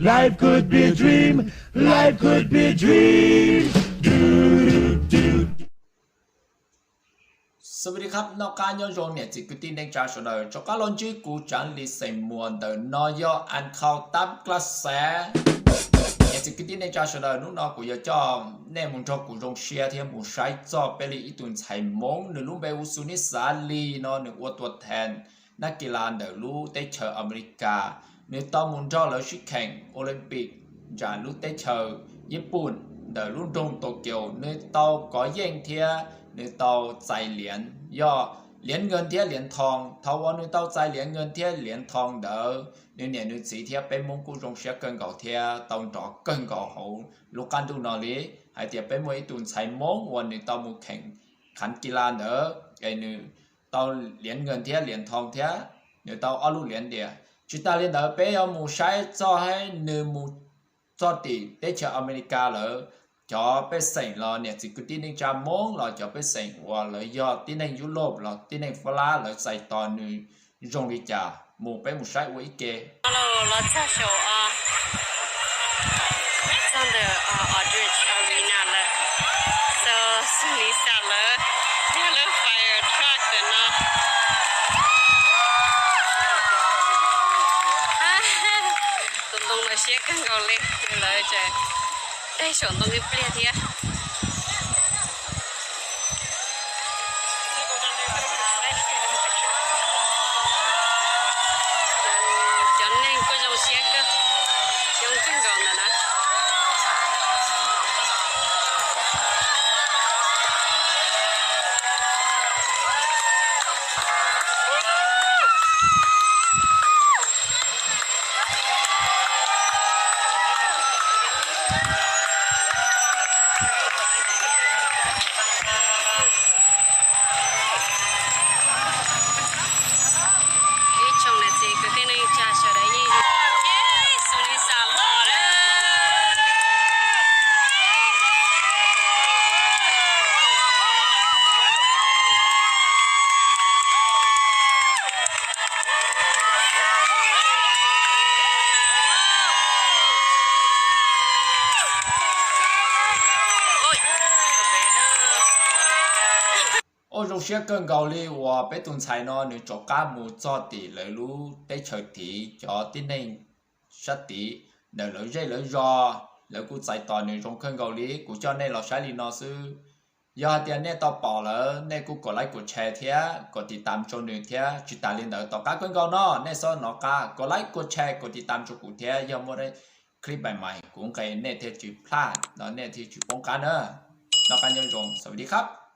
Life could be a dream. Life could be a dream. Do do do. สวัสดีครับนอกการย้อนโรงเนี่ยจิกุตินเดงจาชดอยจกาลอนจีกูจันลิเซมวนเดนอยออันเข้าตับกระแสเนี่ยจิกุตินเดงจาชดอยนู้นอกูยจอมแน่มุงจอกูจงเชียเทียมมุงใช้จอเปลีอีตุนไฉมงหนึ่งลุงเบอุสุนิสาลีนาะหนึ่งอวตัวแทนนักกีฬาเดลูเตเชอร์อเมริกา ในตอนมุนจอแล้วชิแข่งโอลิมปิกจากลุกเตชเชอร์ญี่ปุ่นเดอรุ่นตรงโตเกียวในต้อก่อเย่งเทียในต้อใจเหรียญย่อเหรียญเงินเทียเหรียญทองทวันในต้อใจเหรียญเงินเทียเหรียญทองเดอในเนี่ยนุสีเทียเป็นมงกุฎรงเชียเกินเก่าเทียต้องจ่อเกินเก่าหูลูกการดูนอรีหายเทียเป็นมวยตุนใช้มงวันในต้อมุแข่งขันกีฬาเดอไอ้นึต้อเหรียญเงินเทียเหรียญทองเทียเดี๋ยวตอเอาลูกเหรียญเดีย chúng ta liên đỡ bé ông mù sai cho hay nửa mù cho tỷ để cho America lỡ cho bé sành lò nè. Chỉ cứ tin anh cha muốn lò cho bé sành và lỡ do tin anh Europe lò tin anh Pháp lá lỡ xài to nửa rong đi chả. Mù bé mù sai quỷ kê. Hello lỡ cha show uh, à Alexander uh, Aldridge uh, ngồi lên từ lời trời đây chọn tôi cái plea thì á chọn nên có dầu xe cơ dầu căng gòn là đó 我用些更高的话，被动才能你做家务做的，例如对抽屉、做的呢，啥的，那了热了热，แล้วกูใจตอนนี้ตรงเครื่องเกาหลีกูจะในเราใช้ลีนอซื้อยอดเดียเนี่ยต่อปอแล้วเนี่ยกูกดไลค์กดแชร์เทียกดติดตามชนหนึ่งเทียจิตตาลินเดอต่อกาเครื่องเกาหลีเนี่ยซ้อนนอกากดไลค์กดแชร์กดติดตามชกูเทียยังไม่ได้คลิปใหม่ๆกูเคยเนี่ยเทียจุดพลาดเนาะเนี่ยที่จุดป้องกันเนอะนอกการยังจงสวัสดีครับ